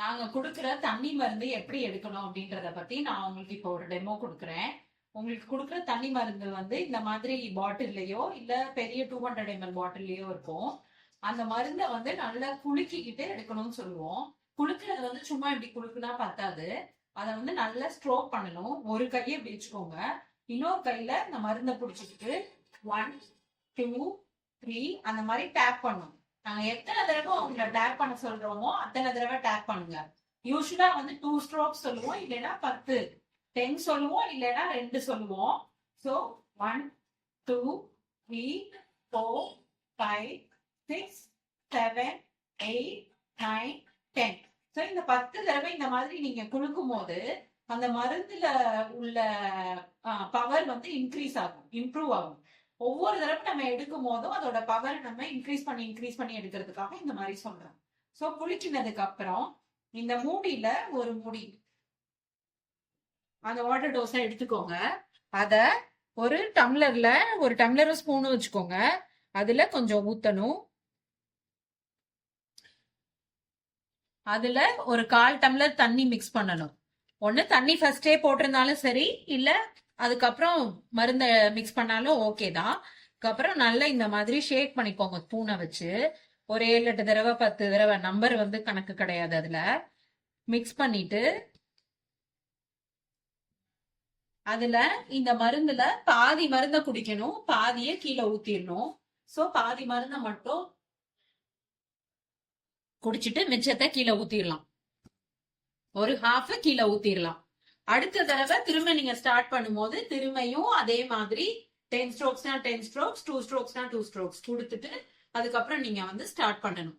நாங்க கொடுக்குற தண்ணி மருந்து எப்படி எடுக்கணும் அப்படின்றத பத்தி நான் உங்களுக்கு இப்போ ஒரு டெமோ கொடுக்குறேன். உங்களுக்கு கொடுக்குற தண்ணி மருந்து வந்து இந்த மாதிரி பாட்டில்லையோ இல்ல பெரிய டூ ஹண்ட்ரட் எம்எல் பாட்டில்லையோ இருக்கும். அந்த மருந்தை வந்து நல்லா குலுக்கிக்கிட்டு எடுக்கணும்னு சொல்லுவோம். குலுக்குறது வந்து சும்மா இப்படி குலுக்குனா பத்தாது. அதை வந்து நல்லா ஸ்ட்ரோக் பண்ணணும். ஒரு கையை இப்படி வச்சுக்கோங்க. இன்னொரு கையில இந்த மருந்தை பிடிச்சிக்கிட்டு ஒன் டூ த்ரீ அந்த மாதிரி டேப் பண்ணணும். நாங்க எத்தனை தடவை உங்களை டேக் பண்ண சொல்றோமோ அத்தனை தடவை டேக் பண்ணுங்க. யூஸ்வலா வந்து டூ ஸ்ட்ரோக் சொல்லுவோம் இல்லைன்னா பத்து. டென் சொல்லுவோம் இல்லைன்னா ரெண்டு சொல்லுவோம். So one two three four five six seven eight nine ten so இந்த பத்து தடவை இந்த மாதிரி நீங்க குலுக்கும் போது அந்த மருந்துல உள்ள பவர் வந்து இன்க்ரீஸ் ஆகும் இம்ப்ரூவ் ஆகும். ஒவ்வொரு தடவை நம்ம எடுக்கும் போதும் அதோட பவர் நம்ம இன்க்ரீஸ் பண்ணி இன்க்ரீஸ் பண்ணி எடுக்கிறதுக்காக இந்த மாதிரி சொல்றோம் ஸோ குளிச்சினதுக்கு அப்புறம் இந்த மூடியில ஒரு முடி. அந்த வாட்டர் டோஸை எடுத்துக்கோங்க. அத ஒரு டம்ளர்ல ஒரு டம்ளர் ஸ்பூனும் வச்சுக்கோங்க. அதுல கொஞ்சம் ஊத்தணும். அதுல ஒரு கால் டம்ளர் தண்ணி மிக்ஸ் பண்ணணும். ஒண்ணு தண்ணி ஃபர்ஸ்டே போட்டிருந்தாலும் சரி இல்ல அதுக்கப்புறம் மருந்த மிக்ஸ் பண்ணாலும் ஓகே தான். அதுக்கப்புறம் நல்லா இந்த மாதிரி ஷேக் பண்ணிக்கோங்க பூனை வச்சு. ஒரு ஏழு எட்டு தடவை பத்து தடவை நம்பர் வந்து கணக்கு கிடையாது அதுல. மிக்ஸ் பண்ணிட்டு அதுல இந்த மருந்துல பாதி மருந்த குடிக்கணும் பாதிய கீழே ஊத்திடணும். சோ பாதி மருந்த மட்டும் குடிச்சிட்டு மிச்சத்தை கீழே ஊத்திடலாம். ஒரு ஹாஃப் கீழே ஊத்திடலாம். அடுத்த தடவை திரும்ப நீங்க ஸ்டார்ட் பண்ணும்போது திரும்பியும் அதே மாதிரி டென் ஸ்ட்ரோக்ஸ்னா டென் ஸ்ட்ரோக்ஸ் டூ ஸ்ட்ரோக்ஸ்னா டூ ஸ்ட்ரோக்ஸ் கொடுத்துட்டு அதுக்கப்புறம் நீங்க வந்து ஸ்டார்ட் பண்ணணும்.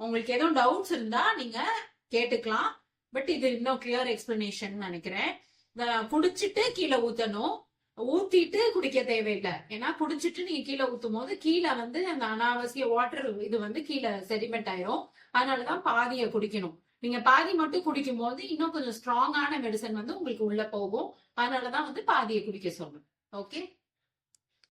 உங்களுக்கு எதுவும் டவுட்ஸ் இருந்தா நீங்க கேட்டுக்கலாம். பட் இது இன்னும் கிளியர் எக்ஸ்பிளனேஷன் நினைக்கிறேன். குடிச்சிட்டு கீழே ஊத்தணும். ஊத்திட்டு குடிக்க தேவையில்லை. ஏன்னா குடிச்சிட்டு நீங்க கீழே ஊத்தும் போது கீழே வந்து அந்த அனாவசிய வாட்டர் இது வந்து கீழே செடிமெண்ட் ஆயிரும். அதனாலதான் பாதியை குடிக்கணும். நீங்க பாதி மட்டும் குடிக்கும் போது இன்னும் கொஞ்சம் ஸ்ட்ராங்கான மெடிசன் வந்து உங்களுக்கு உள்ள போகும். அதனாலதான் வந்து பாதியை குடிக்க சொல்றேன். ஓகே